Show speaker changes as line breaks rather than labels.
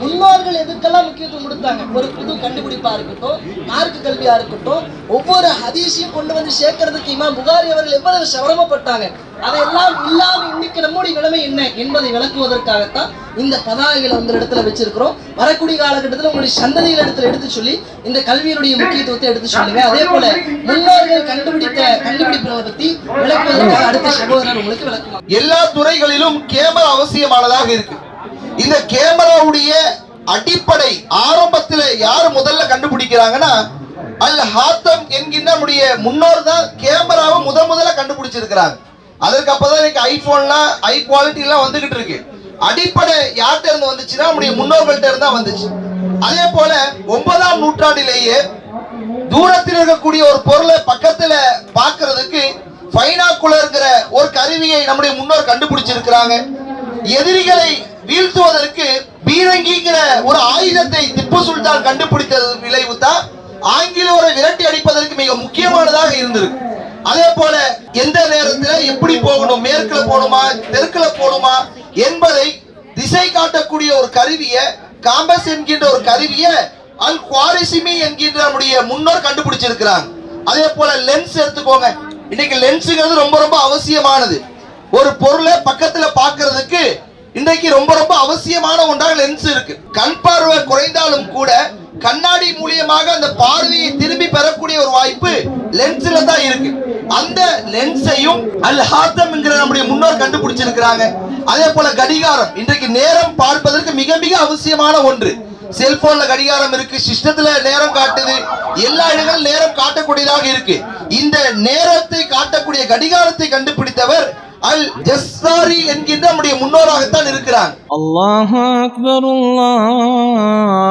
முன்னோர்கள் எதுக்கெல்லாம் முக்கியத்துவம் கொடுத்தாங்க? ஒரு புது கண்டுபிடிப்பா இருக்கட்டும் மார்க்கு கல்வியா இருக்கட்டும் ஒவ்வொரு ஹதீஸையும் கொண்டு வந்து சேர்க்கறதுக்கு இமாம் புகாரி அவர்கள் எவ்வளவு சிரமப்பட்டாங்க? அதையெல்லாம் இல்லாம இன்னைக்கு நம்முடைய நிலைமை என்ன என்பதை விளக்குவதற்காகத்தான் இந்த பதாகைகளை வந்து இடத்துல வச்சிருக்கிறோம். வரக்கூடிய காலகட்டத்தில் உங்களுடைய சந்ததிகள் இடத்துல எடுத்து சொல்லி இந்த கல்வியினுடைய முக்கியத்துவத்தை எடுத்து சொல்லுங்க. அதே போல முன்னோர்கள் கண்டுபிடித்த கண்டுபிடிப்புகளை பத்தி விளக்குவதற்காக அடுத்த சகோதரர் உங்களுக்கு விளக்குவாங்க
எல்லா துறைகளிலும் கேமரா அவசியமானதாக இருக்கு. இந்த கேமராவுடைய அடிப்படை ஆரம்பத்துல யார் முதல்ல கண்டுபிடிக்கிறாங்கன்னா அல் ஹாத்தம் என்கின்ற நம்முடைய முன்னோர் தான் கேமராவை முத முதல்ல கண்டுபிடிச்சிருக்கிறாங்க. அதற்கு அப்பதான் இன்னைக்கு ஐபோன்லாம் ஐ குவாலிட்டி எல்லாம் வந்துகிட்டு இருக்கு. அடிப்படை யார்கிட்ட இருந்து வந்துச்சுன்னா நம்முடைய முன்னோர்கள்ட்ட இருந்தா வந்துச்சு. அதே போல ஒன்பதாம் நூற்றாண்டிலேயே தூரத்தில் இருக்கக்கூடிய ஒரு பொருளை பக்கத்துல பார்க்கிறதுக்கு இருக்கிற ஒரு கருவியை நம்முடைய முன்னோர் கண்டுபிடிச்சிருக்கிறாங்க. எதிரிகளை வீழ்த்துவதற்கு ஒரு ஆயுதத்தை திப்பு சுல்தான் கண்டுபிடித்தது விளைவு தான் விரட்டி அடிப்பதற்கு மிக முக்கியமானதாக இருந்திருக்கு. அதே போல எந்த நேரத்தில் எப்படி போகணும் மேற்குல போகணுமா தெற்குல போகணுமா என்பதை திசை காட்டக்கூடிய ஒரு கருவியை காம்பஸ் என்கின்ற ஒரு கருவியை அல் குவாரிசிமி என்கின்ற நம்முடைய முன்னோர் கண்டுபிடிச்சிருக்கிறாங்க. அதே போல லென்ஸ் எடுத்துக்கோங்க. இன்னைக்கு லென்ஸுங்கிறது ரொம்ப ரொம்ப அவசியமானது. ஒரு பொருளை பக்கத்துல பார்க்கறதுக்கு இன்றைக்கு ரொம்ப ரொம்ப அவசியமான ஒன்றாக லென்ஸ் இருக்கு. கண் பார்வை குறைந்தாலும் கூட கண்ணாடி மூலியமாக அந்த பார்வையை திரும்பி பெறக்கூடிய ஒரு வாய்ப்பு லென்ஸ்ல தான் இருக்கு. அந்த லென்ஸையும் அல் ஹாத்தம் என்கிற நம்முடைய முன்னோர் கண்டுபிடிச்சிருக்கிறாங்க. அதே போல கடிகாரம். இன்றைக்கு நேரம் பார்ப்பதற்கு மிக மிக அவசியமான ஒன்று. செல்போன்ல கடிகாரம் இருக்கு. சிஸ்டத்துல நேரம் காட்டுது. எல்லா இடங்களும் நேரம் காட்டக்கூடியதாக இருக்கு. இந்த நேரத்தை காட்டக்கூடிய கடிகாரத்தை கண்டுபிடித்தவர் அல் ஜஸ்தாரி என்கின்ற நம்முடைய முன்னோராகத்தான் இருக்கிறார்.
அல்லாஹ் அக்பர் அல்லாஹ்.